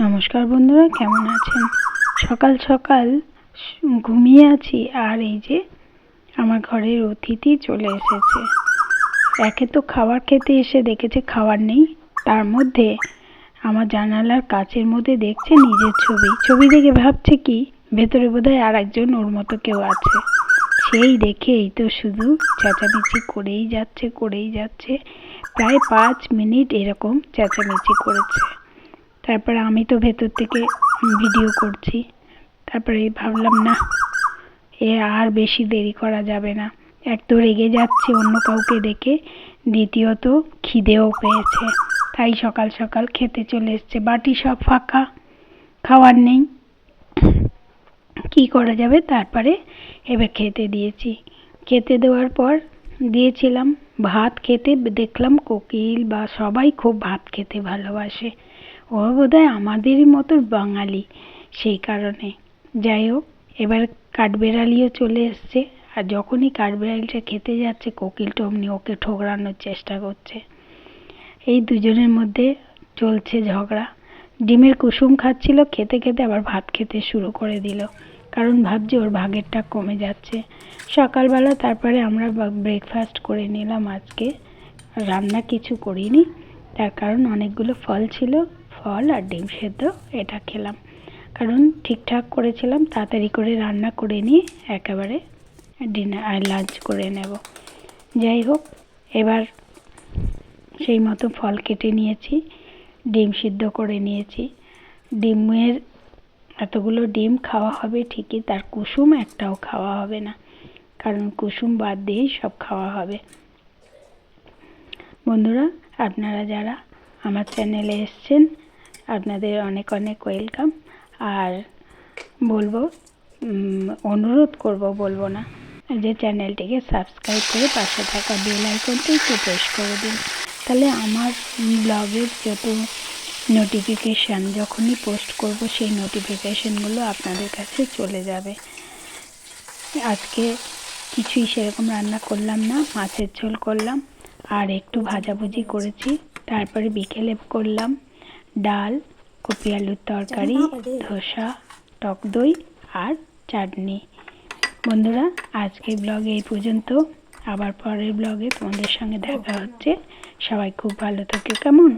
নমস্কার বন্ধুরা, কেমন আছেন? সকাল সকাল ঘুমিয়ে আছি আর এই যে আমার ঘরের অতিথি চলে এসেছে। একে তো খাবার খেতে এসে দেখেছে, খাবার নেই। তার মধ্যে আমার জানালার কাচের মধ্যে দেখছে নিজের ছবি। ছবি দেখে ভাবছে কি, ভেতরে বোধহয় আর একজন ওর মতো কেউ আছে। সেই দেখে এই তো শুধু চেঁচামেচি করেই যাচ্ছে করেই যাচ্ছে। প্রায় পাঁচ মিনিট এরকম চেঁচামেচি করেছে। তারপরে আমি তো ভেতর থেকে ভিডিও করছি। তারপরে ভাবলাম, না, এ আর বেশি দেরি করা যাবে না। এক তো রেগে যাচ্ছে অন্য কাউকে দেখে, দ্বিতীয়ত খিদেও পেয়েছে। তাই সকাল সকাল খেতে চলে এসছে। বাটি সব ফাঁকা, খাওয়ার নেই। কি করা যাবে? তারপরে এবার খেতে দিয়েছি। খেতে দেওয়ার পর দিয়েছিলাম ভাত খেতে। দেখলাম কোকিল বা সবাই খুব ভাত খেতে ভালোবাসে। ও বোধহয় আমাদেরই মতো বাঙালি সেই কারণে। যাই হোক, এবার কাঠবেড়ালিও চলে এসছে আর যখনই কাঠবেড়ালিটা খেতে যাচ্ছে কোকিলটা অমনি ওকে ঠোকরানোর চেষ্টা করছে। এই দুজনের মধ্যে চলছে ঝগড়া। ডিমের কুসুম খাচ্ছিল, খেতে খেতে আবার ভাত খেতে শুরু করে দিল। কারণ ভাবছে ওর ভাগেরটা কমে যাচ্ছে। সকালবেলা তারপরে আমরা ব্রেকফাস্ট করে নিলাম। আজকে রান্না কিছু করিনি। তার কারণ অনেকগুলো ফল ছিল। ফল আর ডিম সেদ্ধ এটা খেলাম। কারণ ঠিকঠাক করেছিলাম, তাড়াতাড়ি করে রান্না করে নিয়ে একেবারে ডিনার আর লাঞ্চ করে নেব। যাই হোক, এবার সেই মতো ফল কেটে নিয়েছি, ডিম সিদ্ধ করে নিয়েছি। ডিমের এতগুলো ডিম খাওয়া হবে ঠিকই, তার কুসুম একটাও খাওয়া হবে না। কারণ কুসুম বাদ দিয়েই সব খাওয়া হবে। বন্ধুরা, আপনারা যারা আমার চ্যানেলে এসছেন আপনাদের অনেক অনেক ওয়েলকাম আর বলব অনুরোধ করব, বলব না, যে চ্যানেলটিকে সাবস্ক্রাইব করে পাশে থাকা বেল আইকনটি একটু প্রেস করে দিন। তাহলে আমার ব্লগের যত নোটিফিকেশান যখনই পোস্ট করব, সেই নোটিফিকেশানগুলো আপনাদের কাছে চলে যাবে। আজকে কিছুই সেরকম রান্না করলাম না, মাছের ঝোল করলাম, আর একটু ভাজাভুজি করেছি, তারপরে বিকেলে করলাম। ডাল কপি আলুর তরকারি ধোসা টক দই আর চাটনি। বন্ধুরা আজকের ব্লগে এই পর্যন্ত। আবার পরের ব্লগে তোমাদের সঙ্গে দেখা হচ্ছে। সবাই খুব ভালো থাকে কেমন?